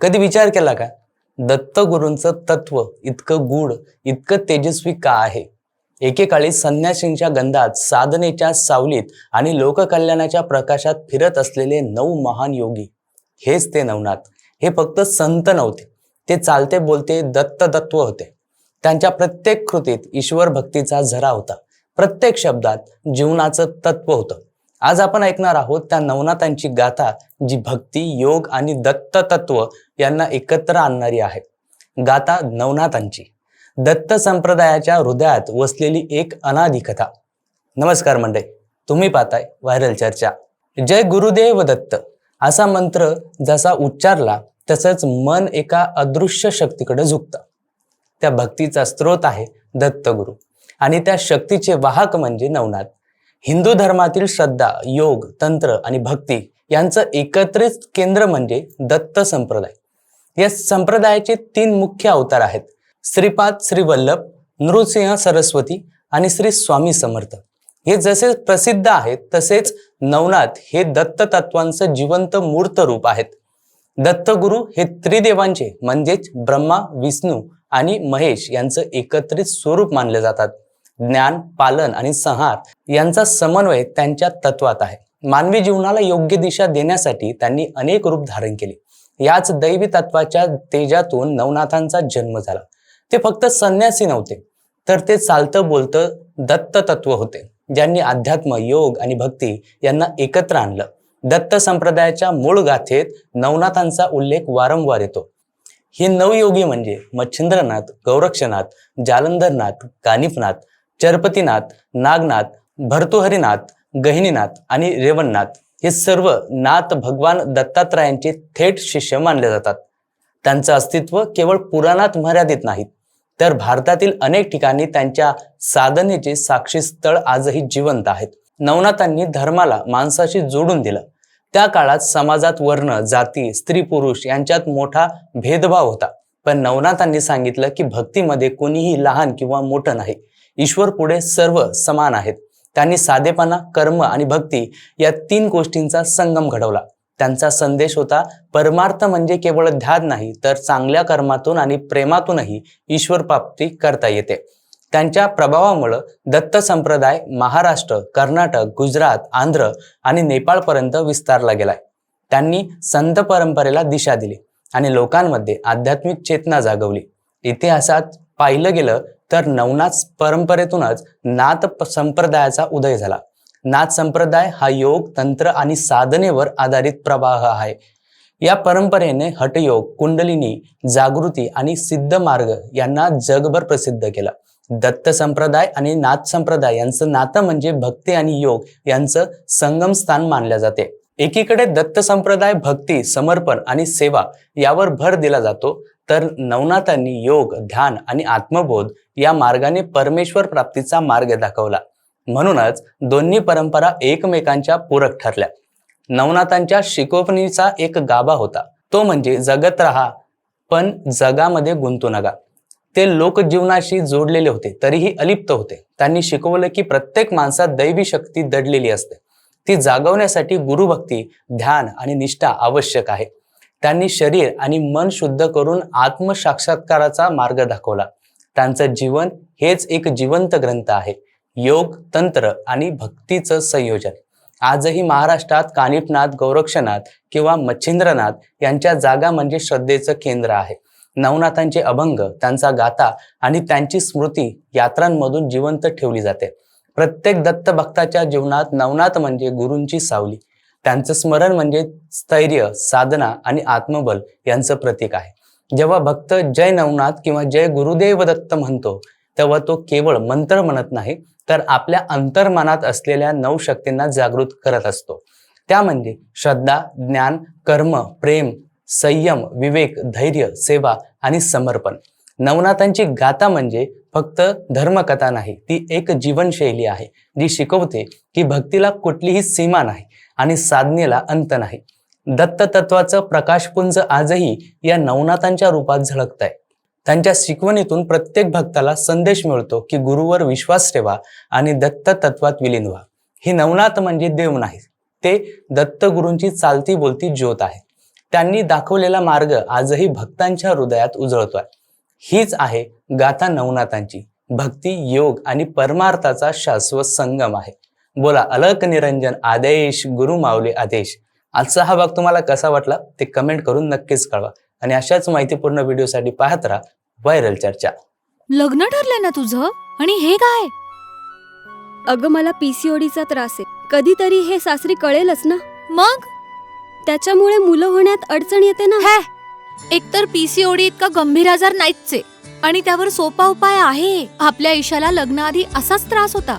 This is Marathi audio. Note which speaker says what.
Speaker 1: कधी विचार केला का? दत्तगुरूंचं तत्व इतकं गूढ इतकं तेजस्वी का आहे? एकेकाळी संन्यासींच्या गंधात साधनेच्या सावलीत आणि लोककल्याणाच्या प्रकाशात फिरत असलेले नऊ महान योगी. हेच ते नवनाथ. हे फक्त संत नव्हते. ते चालते बोलते दत्ततत्व होते. त्यांच्या प्रत्येक कृतीत ईश्वर भक्तीचा झरा होता. प्रत्येक शब्दात जीवनाचं तत्व होतं. आज आपण ऐकणार आहोत त्या नवनाथांची गाथा जी भक्ती योग आणि दत्त तत्व यांना एकत्र आणणारी आहे. गाथा नवनाथांची. दत्त संप्रदायाच्या हृदयात वसलेली एक अनादी कथा. नमस्कार मंडळी तुम्ही पाहताय व्हायरल चर्चा. जय गुरुदेव दत्त. असा मंत्र जसा उच्चारला तसंच मन एका अदृश्य शक्तीकडे झुकतं. त्या भक्तीचा स्रोत आहे दत्तगुरु. आणि त्या शक्तीचे वाहक म्हणजे नवनाथ. हिंदू धर्मातील श्रद्धा योग तंत्र आणि भक्ती यांचं एकत्रित केंद्र म्हणजे दत्त संप्रदाय. या संप्रदायाचे तीन मुख्य अवतार आहेत. श्रीपाद श्रीवल्लभ नृसिंह सरस्वती आणि श्री स्वामी समर्थ. हे जसे प्रसिद्ध आहेत तसेच नवनाथ हे दत्त तत्वांचं जिवंत मूर्त रूप आहेत. दत्तगुरु हे त्रिदेवांचे म्हणजेच ब्रह्मा विष्णू आणि महेश यांचं एकत्रित स्वरूप मानले जातात. ज्ञान पालन आणि संहार यांचा समन्वय त्यांच्या तत्वात आहे. मानवी जीवनाला योग्य दिशा देण्यासाठी त्यांनी अनेक रूप धारण केले. याच दैवी तत्वाच्या तेजातून नवनाथांचा जन्म झाला. ते फक्त संन्यासी नव्हते तर ते चालतं बोलतं दत्त तत्व होते ज्यांनी अध्यात्म योग आणि भक्ती यांना एकत्र आणलं. दत्त संप्रदायाच्या मूळ गाथेत नवनाथांचा उल्लेख वारंवार येतो. हे नवयोगी म्हणजे मच्छिंद्रनाथ गौरक्षनाथ जालंधरनाथ कानिफनाथ चरपतीनाथ नागनाथ भर्तुहरीनाथ गहिनीनाथ आणि रेवणनाथ हे सर्व नाथ भगवान दत्तात्रयांचे थेट शिष्य मानले जातात. त्यांचं अस्तित्व केवळ पुराणात मर्यादित नाहीत तर भारतातील अनेक ठिकाणी त्यांच्या साधनेचे साक्षी स्थळ आजही जिवंत आहेत. नवनाथांनी धर्माला माणसाशी जोडून दिलं. त्या काळात समाजात वर्ण जाती स्त्री पुरुष यांच्यात मोठा भेदभाव होता. पण नवनाथांनी सांगितलं की भक्तीमध्ये कोणीही लहान किंवा मोठं नाही. ईश्वर पुढे सर्व समान आहेत. त्यांनी साधेपणा कर्म आणि भक्ती या तीन गोष्टींचा संगम घडवला. त्यांचा संदेश होता परमार्थ म्हणजे केवळ ध्यान नाही तर चांगल्या कर्मातून आणि प्रेमातूनही ईश्वर प्राप्ती करता येते. त्यांच्या प्रभावामुळं दत्त संप्रदाय महाराष्ट्र कर्नाटक गुजरात आंध्र आणि नेपाळपर्यंत विस्तारला गेलाय. त्यांनी संत परंपरेला दिशा दिली आणि लोकांमध्ये आध्यात्मिक चेतना जागवली. इतिहासात पाहिलं गेलं तर नवनाथ परंपरेतूनच नाथ संप्रदायाचा उदय झाला. नाथ संप्रदाय हा योग तंत्र आणि साधनेवर आधारित प्रवाह आहे. या परंपरेने हटयोग कुंडलिनी जागृती आणि सिद्ध मार्ग यांना जगभर प्रसिद्ध केलं. दत्त संप्रदाय आणि नाथ संप्रदाय यांचं नातं म्हणजे भक्ती आणि योग यांचं संगम स्थान मानल्या जाते. एकीकडे दत्त संप्रदाय भक्ती समर्पण आणि सेवा यावर भर दिला जातो तर नवनाथांनी योग ध्यान आणि आत्मबोध या मार्गाने परमेश्वर प्राप्तीचा मार्ग दाखवला. म्हणूनच दोन्ही परंपरा एकमेकांच्या पूरक ठरल्या. नवनाथांच्या शिकवणीचा एक गाभा होता. तो म्हणजे जगत राहा पण जगामध्ये गुंतू नका. ते लोकजीवनाशी जोडलेले होते तरीही अलिप्त होते. त्यांनी शिकवलं की प्रत्येक माणसात दैवी शक्ती दडलेली असते. ती जागवण्यासाठी गुरुभक्ती ध्यान आणि निष्ठा आवश्यक आहे. त्यांनी शरीर आणि मन शुद्ध करून आत्मसाक्षात्काराचा मार्ग दाखवला. त्यांचं जीवन हेच एक जिवंत ग्रंथ आहे. योग तंत्र आणि भक्तीचं संयोजन. आजही महाराष्ट्रात कानिपनाथ गौरक्षनाथ किंवा मच्छिंद्रनाथ यांच्या जागा म्हणजे श्रद्धेचं केंद्र आहे. नवनाथांचे अभंग त्यांचा गाथा आणि त्यांची स्मृती यात्रांमधून जिवंत ठेवली जाते. प्रत्येक दत्त भक्ताच्या जीवनात नवनाथ म्हणजे गुरूंची सावली. त्यांचं स्मरण म्हणजे स्थैर्य साधना आणि आत्मबल यांचं प्रतीक आहे. जेव्हा भक्त जय नवनाथ किंवा जय गुरुदेव दत्त म्हणतो तेव्हा तो केवळ मंत्र म्हणत नाही तर आपल्या अंतर्मनात असलेल्या नऊ शक्तींना जागृत करत असतो. त्या म्हणजे श्रद्धा ज्ञान कर्म प्रेम संयम विवेक धैर्य सेवा आणि समर्पण. नवनाथांची गाथा म्हणजे फक्त धर्मकथा नाही ती एक जीवनशैली आहे जी शिकवते की भक्तीला कुठलीही सीमा नाही. आणि साधनेला अंत नाही. दत्त तत्वाचं प्रकाशपुंज आजही या नवनाथांच्या रूपात झळकत आहे त्यांच्या शिकवणीतून प्रत्येक भक्ताला संदेश मिळतो की गुरुवर विश्वास ठेवा आणि दत्त तत्वात विलीन व्हा. ही नवनाथ म्हणजे देव नाही. ते दत्त गुरूंची चालती बोलती ज्योत आहे. त्यांनी दाखवलेला मार्ग आजही भक्तांच्या हृदयात उजळतोय. हीच आहे गाथा नवनाथांची. भक्ती योग आणि परमार्थाचा शाश्वत संगम आहे. बोला अलक निरंजन आदेश गुरु माऊली आदेश. आजचा हा भाग तुम्हाला कसा वाटला ते कमेंट करून नक्कीच कळवा. आणि अशाच माहितीपूर्ण व्हिडिओसाठी पाहत राहा व्हायरल चर्चा.
Speaker 2: लग्न ठरलंय ना तुझं? आणि हे काय?
Speaker 3: अगं मला पीसीओडीचा त्रास आहे. कधीतरी हे सासरी कळेलच ना?
Speaker 2: मग?
Speaker 3: त्याच्यामुळे मुलं होण्यात अडचण येते ना?
Speaker 2: हे! एकतर पीसीओडी इतका गंभीर आजार नाहीच आहे आणि त्यावर सोपा उपाय आहे. आपल्या ईशाला लग्नाआधी असाच त्रास होता.